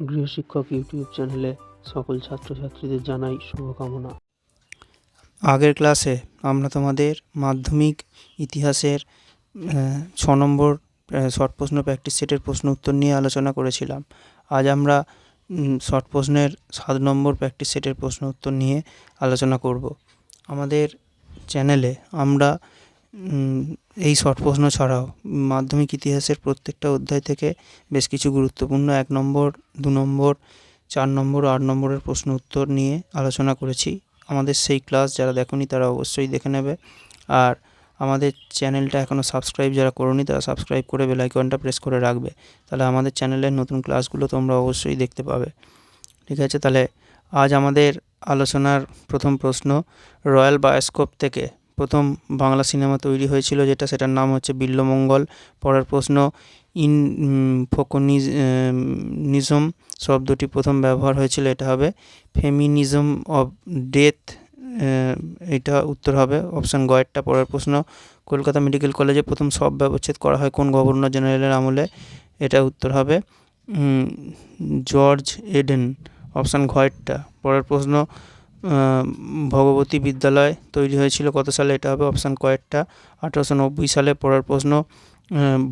গৃহশিক্ষক YouTube চ্যানেলে সকল ছাত্রছাত্রীদের জানাই শুভকামনা। আগের ক্লাসে আমরা তোমাদের মাধ্যমিক ইতিহাসের ছ নম্বর শর্ট প্রশ্ন প্র্যাকটিস সেটের প্রশ্ন উত্তর নিয়ে আলোচনা করেছিলাম। আজ আমরা শর্ট প্রশ্নের সাত নম্বর প্র্যাকটিস সেটের প্রশ্ন উত্তর নিয়ে আলোচনা করব। আমাদের চ্যানেলে আমরা এই শর্ট প্রশ্ন ছাড়াও মাধ্যমিক ইতিহাসের প্রত্যেকটা অধ্যায় থেকে বেশ কিছু গুরুত্বপূর্ণ এক নম্বর, দু নম্বর, চার নম্বর আট নম্বরের প্রশ্ন উত্তর নিয়ে আলোচনা করেছি। আমাদের সেই ক্লাস যারা দেখোনি তারা অবশ্যই দেখে নেবে। আর আমাদের চ্যানেলটা এখনও সাবস্ক্রাইব যারা করোনি তারা সাবস্ক্রাইব করে বেল আইকনটা প্রেস করে রাখবে। তাহলে আমাদের চ্যানেলের নতুন ক্লাসগুলো তোমরা অবশ্যই দেখতে পাবে। ঠিক আছে, তাহলে আজ আমাদের আলোচনার প্রথম প্রশ্ন, রয়্যাল বায়োস্কোপ থেকে প্রথম বাংলা সিনেমা তৈরি হয়েছিল, যেটা সেটার নাম হচ্ছে বিল্লমঙ্গল পরের প্রশ্ন, ইন ফোকনিজম শব্দটি প্রথম ব্যবহার হয়েছিল, এটা হবে ফেমিনিজম অফ ডেথ এটা উত্তর হবে অপশান গয়েরটা পরের প্রশ্ন, কলকাতা মেডিকেল কলেজে প্রথম সব ব্যবচ্ছেদ করা হয় কোন গভর্নর জেনারেলের আমলে? এটা উত্তর হবে জর্জ এডেন, অপশান ঘয়েরটা পরের প্রশ্ন ভগবতী বিদ্যালয় তৈরি হয়েছিল, কত সালে এটা হবে? অপশান কয়েকটা। আঠারোশো নব্বই সালে পড়ার প্রশ্ন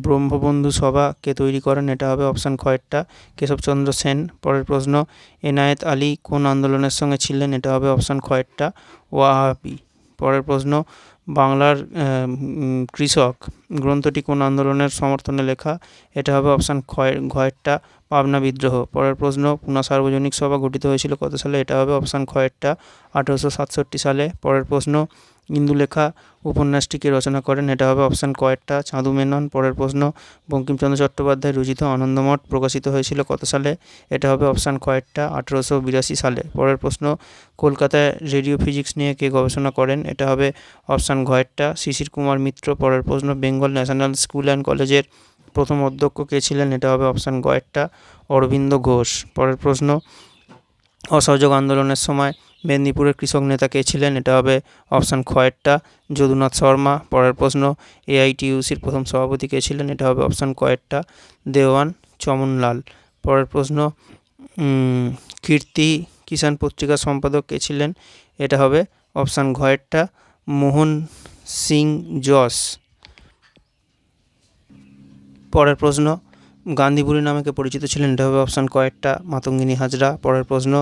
ব্রহ্মবন্ধু সভা কে তৈরি করেন? এটা হবে অপশান কয়েকটা। কেশবচন্দ্র সেন পরের প্রশ্ন, এনায়েত আলী কোন আন্দোলনের সঙ্গে ছিলেন? এটা হবে অপশান কয়েকটা। ওয়াহাবি পরের প্রশ্ন বাংলার কৃষক, গ্রন্থটি কোন আন্দোলনের সমর্থনে লেখা? এটা হবে অপশান ক্ষয় ঘয়েরটা পাবনা বিদ্রোহ। পরের প্রশ্ন, পুনা সার্বজনিক সভা গঠিত হয়েছিল কত সালে? এটা হবে অপশান ক্ষয়েরটা আঠেরোশো সাতষট্টি সালে। পরের প্রশ্ন, ইন্দুলেখা উপন্যাসটিকে রচনা করেন? এটা হবে অপশান কয়েকটা চাঁদু মেনন। পরের প্রশ্ন, বঙ্কিমচন্দ্র চট্টোপাধ্যায় রচিত আনন্দমঠ প্রকাশিত হয়েছিল কত সালে? এটা হবে অপশান কয়েকটা আঠেরোশো বিরাশি সালে। পরের প্রশ্ন, কলকাতায় রেডিও ফিজিক্স নিয়ে কে গবেষণা করেন? এটা হবে অপশান ঘয়েরটা শিশির কুমার মিত্র, পরের প্রশ্ন, বেঙ্গল ন্যাশনাল স্কুল অ্যান্ড কলেজের প্রথম অধ্যক্ষ কে ছিলেন? এটা হবে অপশান গয়েরটা অরবিন্দ ঘোষ। পরের প্রশ্ন, অসহযোগ আন্দোলনের সময় মেদিনীপুরের কৃষক নেতা কে ছিলেন? এটা হবে অপশান খয়েরটা যদুনাথ শর্মা। পরের প্রশ্ন, এআইটিইউসির প্রথম সভাপতি কে ছিলেন? এটা হবে অপশান কয়েরটা দেওয়ান চমনলাল। পরের প্রশ্ন কীর্তি কিষাণ পত্রিকার সম্পাদক কে ছিলেন? এটা হবে অপশান ঘয়েরটা মোহন সিং জস পরের প্রশ্ন। গান্ধীপুরী নামে কে পরিচিত ছিলেন, এটা হবে অপশান কয়েকটা। মাতঙ্গিনী হাজরা, পরের প্রশ্ন,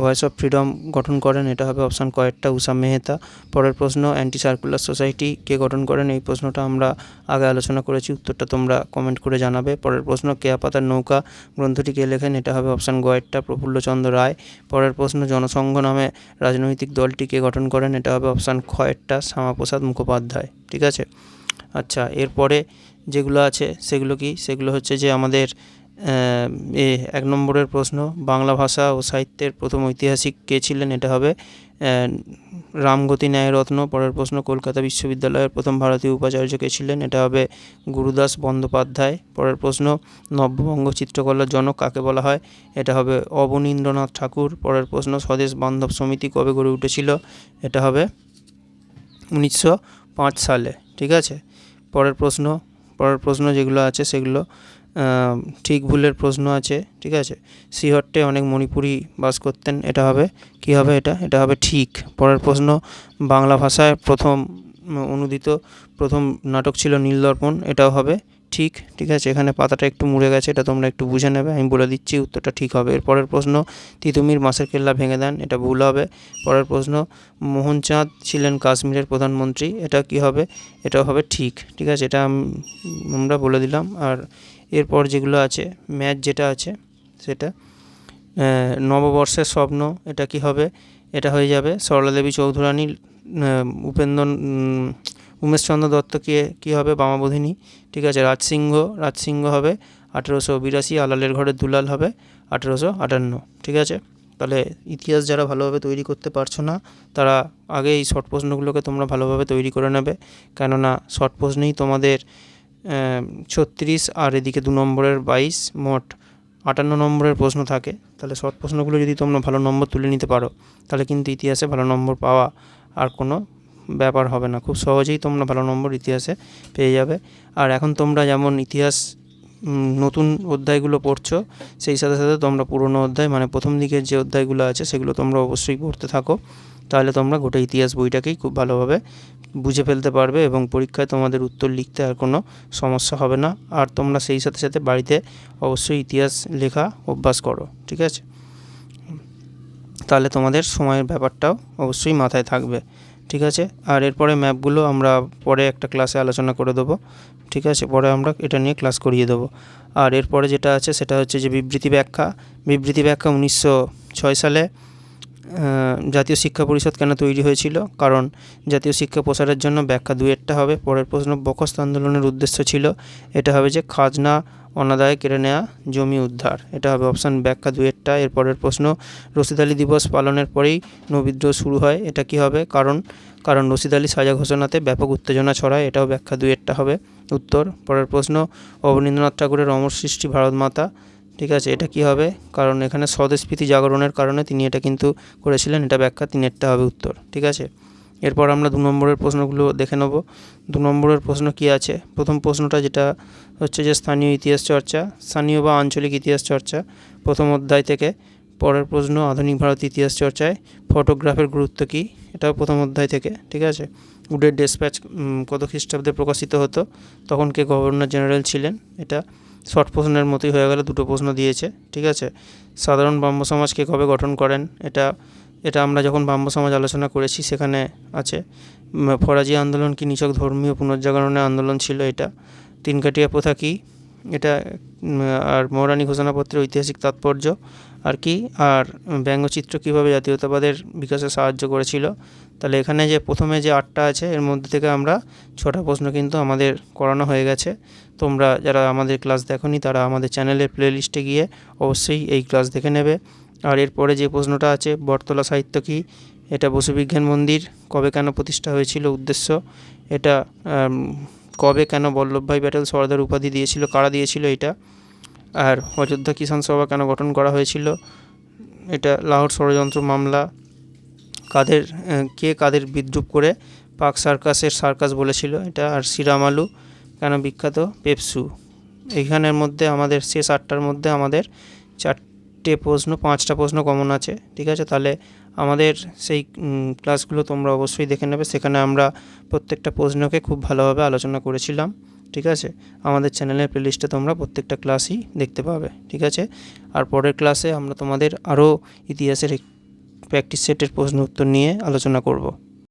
ভয়েস অফ ফ্রিডম গঠন করেন, এটা হবে অপশান কয়েকটা, উষা মেহতা। পরের প্রশ্ন অ্যান্টি সার্কুলার সোসাইটি কে গঠন করেন, এই প্রশ্নটা আমরা আগে আলোচনা করেছি, উত্তরটা তোমরা কমেন্ট করে জানাবে। পরের প্রশ্ন, কেয়া পাতার নৌকা, গ্রন্থটি কে লেখেন, এটা হবে অপশান গয়েরটা প্রফুল্লচন্দ্র রায়। পরের প্রশ্ন, জনসংঘ নামে রাজনৈতিক দলটি কে গঠন করেন, এটা হবে অপশান খয়েরটা শ্যামাপ্রসাদ মুখোপাধ্যায়, ঠিক আছে? আচ্ছা এরপরে যেগুলো আছে সেগুলো কি? সেগুলো হচ্ছে যে আমাদের এ এক নম্বরের প্রশ্ন, বাংলা ভাষা ও সাহিত্যের প্রথম ঐতিহাসিক কে ছিলেন? এটা হবে রামগতি ন্যায়রত্ন। পরের প্রশ্ন, কলকাতা বিশ্ববিদ্যালয়ের প্রথম ভারতীয় উপাচার্য কে ছিলেন? এটা হবে গুরুদাস বন্দ্যোপাধ্যায়। পরের প্রশ্ন, নব্যবঙ্গ চিত্রকলার জনক কাকে বলা হয়? এটা হবে অবনীন্দ্রনাথ ঠাকুর। পরের প্রশ্ন, স্বদেশ বান্ধব সমিতি কবে গড়ে উঠেছিল? এটা হবে উনিশশো পাঁচ সালে, ঠিক আছে? পরের প্রশ্ন পরের প্রশ্ন যেগুলো আছে সেগুলো ঠিক ভুলের প্রশ্ন আছে, ঠিক আছে? শ্রীহট্টে অনেক মণিপুরি বাস করতেন, এটা হবে, কি হবে এটা? এটা হবে ঠিক। পরের প্রশ্ন, বাংলা ভাষায় প্রথম অনুদিত, প্রথম নাটক ছিল নীলদর্পণ এটাও হবে ঠিক ঠিক আছে? এখানে পাতাটা একটু মুড়ে গেছে, এটা তোমরা একটু বুঝে নেবে। আমি বলে দিচ্ছি, উত্তরটা ঠিক হবে। এর পরের প্রশ্ন, তিতুমির মাসের কেল্লা ভেঙে দেন, এটা ভুল হবে। পরের প্রশ্ন, মোহনচাঁদ ছিলেন কাশ্মীরের প্রধানমন্ত্রী, এটা কি হবে? এটাও হবে ঠিক ঠিক আছে? এটা আম- আমরা বলে দিলাম। আর এরপর যেগুলো আছে, ম্যাচ যেটা আছে, সেটা নববর্ষের স্বপ্ন, এটা কি হবে? এটা হয়ে যাবে। সরলা দেবী চৌধুরানী উপেন্দ্র উমেশচন্দ্র দত্ত কে, কী হবে? বামাবোধিনী। ঠিক আছে, রাজসিংহ রাজসিংহ হবে আঠেরোশো বিরাশি, আলালের ঘরের দুলাল হবে আঠেরোশো আটান্ন। ঠিক আছে? তাহলে ইতিহাস যারা ভালোভাবে তৈরি করতে পারছ না, তারা আগে এই শর্ট প্রশ্নগুলোকে তোমরা ভালোভাবে তৈরি করে নেবে। কেননা শর্ট প্রশ্নেই তোমাদের ছত্রিশ আর এদিকে দু নম্বরের বাইশ মোট আটান্ন নম্বরের প্রশ্ন থাকে। তাহলে শর্ট প্রশ্নগুলো যদি তোমরা ভালো নম্বর তুলে নিতে পারো, তাহলে কিন্তু ইতিহাসে ভালো নম্বর পাওয়া আর কোনো ব্যাপার হবে না। খুব সহজেই তোমরা ভালো নম্বর ইতিহাসে পেয়ে যাবে। আর এখন তোমরা যেমন ইতিহাস নতুন অধ্যায়গুলো পড়ছো, সেই সাথে সাথে তোমরা পুরনো অধ্যায় মানে প্রথম দিকের যে অধ্যায়গুলো আছে, সেগুলো তোমরা অবশ্যই পড়তে থাকো। তাহলে তোমরা গোটা ইতিহাস বইটাকেই খুব ভালোভাবে বুঝে ফেলতে পারবে এবং পরীক্ষায় তোমাদের উত্তর লিখতে আর কোনো সমস্যা হবে না। আর তোমরা সেই সাথে সাথে বাড়িতে অবশ্যই ইতিহাস লেখা অভ্যাস করো, ঠিক আছে? তাহলে তোমাদের সময়ের ব্যাপারটাও অবশ্যই মাথায় থাকবে। ঠিক আছে? আর এরপরে ম্যাপগুলো আমরা পরে একটা ক্লাসে আলোচনা করে দেবো। ঠিক আছে? পরে আমরা এটা নিয়ে ক্লাস করিয়ে দেবো। আর এরপরে যেটা আছে সেটা হচ্ছে যে বিবৃতি ব্যাখ্যা। বিবৃতি ব্যাখ্যা উনিশশো ছয় সালে জাতীয় শিক্ষা পরিষদ কেন তৈরি হয়েছিল? কারণ জাতীয় শিক্ষা প্রসারের জন্য ব্যাখ্যা দুয়েরটা হবে। পরের প্রশ্ন, বখস্ত আন্দোলনের উদ্দেশ্য ছিল। এটা হবে যে খাজনা অনাদায়ে কেড়ে নেওয়া জমি উদ্ধার। এটা হবে অপশান ব্যাখ্যা দুয়েরটা। এরপরের প্রশ্ন, রশিদ আলী দিবস পালনের পরেই নবিদ্রোহ শুরু হয়, এটা কি হবে? কারণ কারণ রশিদ আলী সাজা ঘোষণাতে ব্যাপক উত্তেজনা ছড়ায়, এটাও ব্যাখ্যা দুয়েরটা হবে। উত্তর, পরের প্রশ্ন, অবনীন্দ্রনাথ ঠাকুরের অমর সৃষ্টি ভারত মাতা। ঠিক আছে, এটা কি হবে? কারণ এখানে স্বদেশপ্রীতি জাগরণের কারণে তিনি এটা কিন্তু করেছিলেন, এটা ব্যাখ্যা তিনি তিনেরটা হবে উত্তর, ঠিক আছে? এরপর আমরা দু নম্বরের প্রশ্নগুলো দেখে নেব। দু নম্বরের প্রশ্ন কি আছে? প্রথম প্রশ্নটা যেটা হচ্ছে যে স্থানীয় ইতিহাস চর্চা, স্থানীয় বা আঞ্চলিক ইতিহাস চর্চা, প্রথম অধ্যায় থেকে। পরের প্রশ্ন, আধুনিক ভারত ইতিহাস চর্চায় ফটোগ্রাফের গুরুত্ব কী? এটাও প্রথম অধ্যায় থেকে, ঠিক আছে? উডের ডেসপ্যাচ কত খ্রিস্টাব্দে প্রকাশিত হতো? তখন কে গভর্নর জেনারেল ছিলেন? এটা শর্ট প্রশ্নের মতোই হয়ে গেল, দুটো প্রশ্ন দিয়েছে, ঠিক আছে? সাধারণ ব্রাহ্ম সমাজকে কবে গঠন করেন? এটা এটা আমরা যখন ব্রাহ্ম সমাজ আলোচনা করেছি সেখানে আছে। ফরাজি আন্দোলন কি নিচক ধর্মীয় পুনর্জাগরণের আন্দোলন ছিল এটা? তিনকাটিয়া প্রথা কি? এটা আর মহারানী ঘোষণাপত্রের ঐতিহাসিক তাৎপর্য? আর কি, আর ব্যঙ্গচিত্র কীভাবে জাতীয়তাবাদের বিকাশে সাহায্য করেছিল। তাহলে এখানে যে প্রথমে যে আটটা আছে, এর মধ্যে থেকে আমরা ছটা প্রশ্ন কিন্তু আমাদের করানো হয়ে গেছে। তোমরা যারা আমাদের ক্লাস দেখোনি, তারা আমাদের চ্যানেলের প্লেলিস্টে গিয়ে অবশ্যই এই ক্লাস দেখে নেবে। আর এরপরে যে প্রশ্নটা আছে, বটতলা সাহিত্য কি? এটা বসুবিজ্ঞান মন্দির, কবে কেন প্রতিষ্ঠা হয়েছিল উদ্দেশ্য? এটা কবে কেন বল্লভভাই প্যাটেল সর্দার উপাধি দিয়েছিল, কারা দিয়েছিল এটা? আর অযোধ্যা কিষাণ সভা কেন গঠন করা হয়েছিল? এটা লাহোর ষড়যন্ত্র মামলা। কাদের কে কাদের বিদ্রুপ করে পাক সার্কাসের সার্কাস বলেছিল? এটা আর শ্রীরাম আলু কেন বিখ্যাত? পেপসু। এইখানের মধ্যে আমাদের, শেষ আটটার মধ্যে আমাদের চারটে প্রশ্ন, পাঁচটা প্রশ্ন কমন আছে, ঠিক আছে? তাহলে আমাদের সেই ক্লাসগুলো তোমরা অবশ্যই দেখে নেবে। সেখানে আমরা প্রত্যেকটা প্রশ্নকে খুব ভালোভাবে আলোচনা করেছিলাম। ঠিক আছে? আমাদের চ্যানেলের প্লেলিস্টে তোমরা প্রত্যেকটা ক্লাসই দেখতে পাবে, ঠিক আছে? আর পরের ক্লাসে আমরা তোমাদের আরও ইতিহাসের প্র্যাকটিস সেটের প্রশ্ন উত্তর নিয়ে আলোচনা করব।